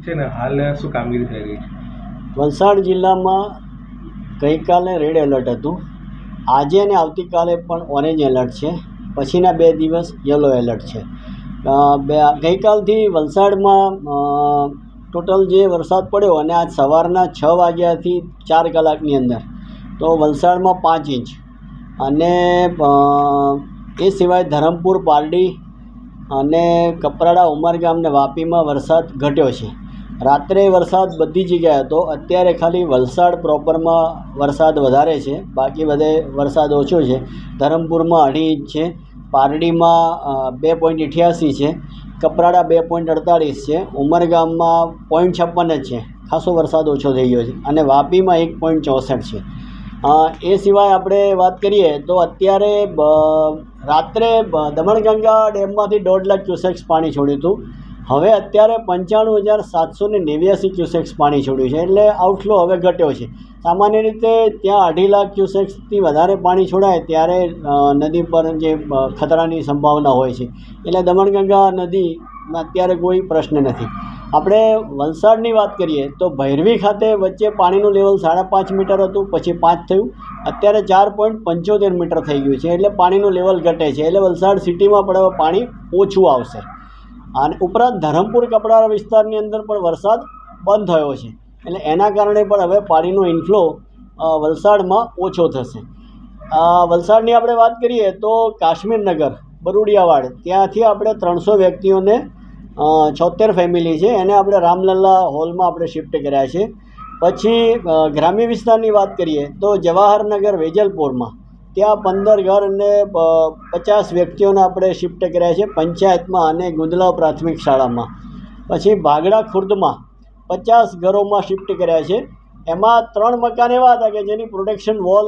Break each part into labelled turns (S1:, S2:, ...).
S1: છે ને, હાલ શું કામગીરી થઈ રહી છે?
S2: વલસાડ જિલ્લામાં ગઈકાલે રેડ એલર્ટ હતું. આજે અને આવતીકાલે પણ ઓરેન્જ એલર્ટ છે. પછીના બે દિવસ યલો એલર્ટ છે. બે, ગઈકાલથી વલસાડમાં ટોટલ જે વરસાદ પડ્યો અને આજ સવારના છ વાગ્યાથી ચાર કલાકની અંદર, તો વલસાડમાં પાંચ ઇંચ. અને એ સિવાય ધરમપુર, પારડી અને કપરાડા, ઉમરગામ ને વાપીમાં વરસાદ ઘટ્યો છે. રાત્રે વરસાદ બધી જગ્યાએ હતો. અત્યારે ખાલી વલસાડ પ્રોપરમાં વરસાદ વધારે છે. બાકી બધે વરસાદ ઓછો છે. ધરમપુરમાં અઢી ઇંચ છે. પારડીમાં બે પોઈન્ટ અઠ્યાસી છે. કપરાડા બે પોઈન્ટ અડતાળીસ છે. ઉમરગામમાં પોઈન્ટ છપ્પન જ છે. ખાસો વરસાદ ઓછો થઈ ગયો છે. અને વાપીમાં એક પોઈન્ટ ચોસઠ છે. એ સિવાય આપણે વાત કરીએ તો અત્યારે રાત્રે દમણગંગા ડેમમાંથી દોઢ લાખ ક્યુસેક્સ પાણી છોડ્યું હતું. હવે અત્યારે પંચાણું હજાર સાતસો ને નેવ્યાસી ક્યુસેક્સ પાણી છોડ્યું છે, એટલે આઉટફ્લો હવે ઘટ્યો છે. સામાન્ય રીતે ત્યાં અઢી લાખ ક્યુસેક્સથી વધારે પાણી છોડાય ત્યારે નદી પર જે ખતરાની સંભાવના હોય છે. એટલે દમણગંગા નદીમાં અત્યારે કોઈ પ્રશ્ન નથી. આપણે વલસાડની વાત કરીએ તો ભૈરવી ખાતે વચ્ચે પાણીનું લેવલ સાડા પાંચ મીટર હતું, પછી પાંચ થયું. અત્યારે ચાર પોઈન્ટ પંચોતેર મીટર થઈ ગયું છે, એટલે પાણીનું લેવલ ઘટે છે. એટલે વલસાડ સિટીમાં પણ હવે પાણી ઓછું આવશે. અને ઉપરાંત ધરમપુર કપડા વિસ્તારની અંદર પણ વરસાદ બંધ થયો છે. એટલે એના કારણે પણ હવે પાણીનો ઇન્ફ્લો વલસાડમાં ઓછો થશે. વલસાડની આપણે વાત કરીએ તો કાશ્મીરનગર બરુડિયાવાડ, ત્યાંથી આપણે ત્રણસો વ્યક્તિઓને છોતેર ફેમિલી છે. એને આપણે રામલલ્લા હોલમાં આપણે શિફ્ટ કર્યા છે. પછી ગ્રામ્ય વિસ્તારની વાત કરીએ તો જવાહરનગર વેજલપુરમાં ત્યાં પંદર ઘર અને પચાસ વ્યક્તિઓને આપણે શિફ્ટ કર્યા છે પંચાયતમાં અને ગુંદલાવ પ્રાથમિક શાળામાં. પછી ભાગડા ખુર્દમાં પચાસ ઘરોમાં શિફ્ટ કર્યા છે. એમાં ત્રણ મકાન એવા હતા કે જેની પ્રોટેક્શન વોલ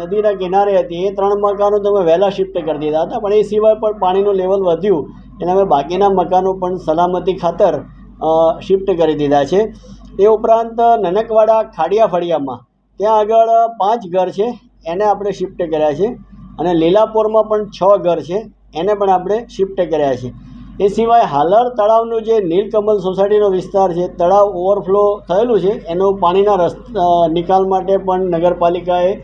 S2: નદીના કિનારે હતી. એ ત્રણ મકાનો તમે વહેલા શિફ્ટ કરી દીધા હતા. પણ એ સિવાય પણ પાણીનું લેવલ વધ્યું. એટલે અમે બાકીના મકાનો પણ સલામતી ખાતર શિફ્ટ કરી દીધા છે. એ ઉપરાંત નનકવાડા ખાડિયા ફળિયામાં. ત્યાં આગળ પાંચ ઘર છે. એને આપણે શિફ્ટ કર્યા છે. અને લીલાપોરમાં પણ છ ઘર છે. એને પણ આપણે શિફ્ટ કર્યા છે. એ સિવાય હાલર તળાવનું જે નીલકમલ સોસાયટીનો વિસ્તાર છે, તળાવ ઓવરફ્લો થયેલું છે, એનો પાણીના રસ્તા નિકાલ માટે પણ નગરપાલિકાએ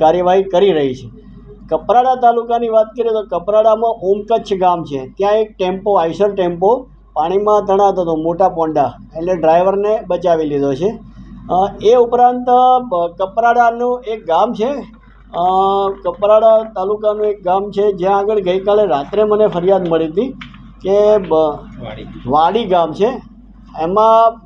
S2: કાર્યવાહી કરી રહી છે. કપરાડા તાલુકાની વાત કરીએ તો કપરાડામાં ઓમકચ્છ ગામ છે. ત્યાં એક ટેમ્પો આઈસર ટેમ્પો પાણીમાં તણાતો હતો, મોટા પોંડા. એટલે ડ્રાઈવરને બચાવી લીધો છે. એ ઉપરાંત કપરાડાનું એક ગામ છે. કપરાડા તાલુકાનું એક ગામ છે જ્યાં આગળ ગઈકાલે રાત્રે મને ફરિયાદ મળી હતી કે
S1: વાડી.
S2: ગામ છે. એમાં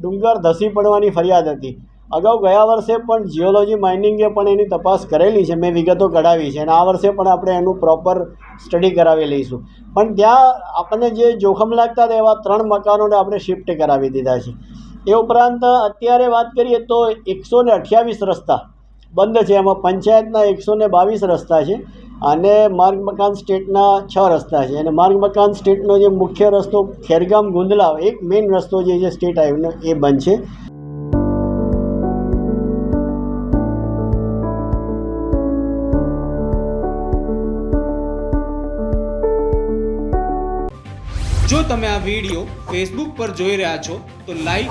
S2: ડુંગર ધસી પડવાની ફરિયાદ હતી. અગાઉ ગયા વર્ષે પણ જીઓલોજી માઇનિંગે પણ એની તપાસ કરેલી છે મેં વિગતો કઢાવી છે. અને આ વર્ષે પણ આપણે એનું પ્રોપર સ્ટડી કરાવી લઈશું. પણ ત્યાં આપણને જે જોખમ લાગતા હતા એવા ત્રણ મકાનોને આપણે શિફ્ટ કરાવી દીધા છે. એ ઉપરાંત અત્યારે વાત કરીએ તો એકસો ને અઠ્યાવીસ રસ્તા બંધ છે. એમાં પંચાયતના એકસો ને બાવીસ રસ્તા છે અને માર્ગ મકાન સ્ટેટના છ રસ્તા છે. અને માર્ગ મકાન સ્ટેટનો જે મુખ્ય રસ્તો ખેરગામ ગુંદલાવ એક મેઇન રસ્તો જે છે સ્ટેટ હાઈવેનો, એ બંધ છે.
S3: જો તમે આ વીડિયો ફેસબુક પર જોઈ રહ્યા છો, તો લાઈક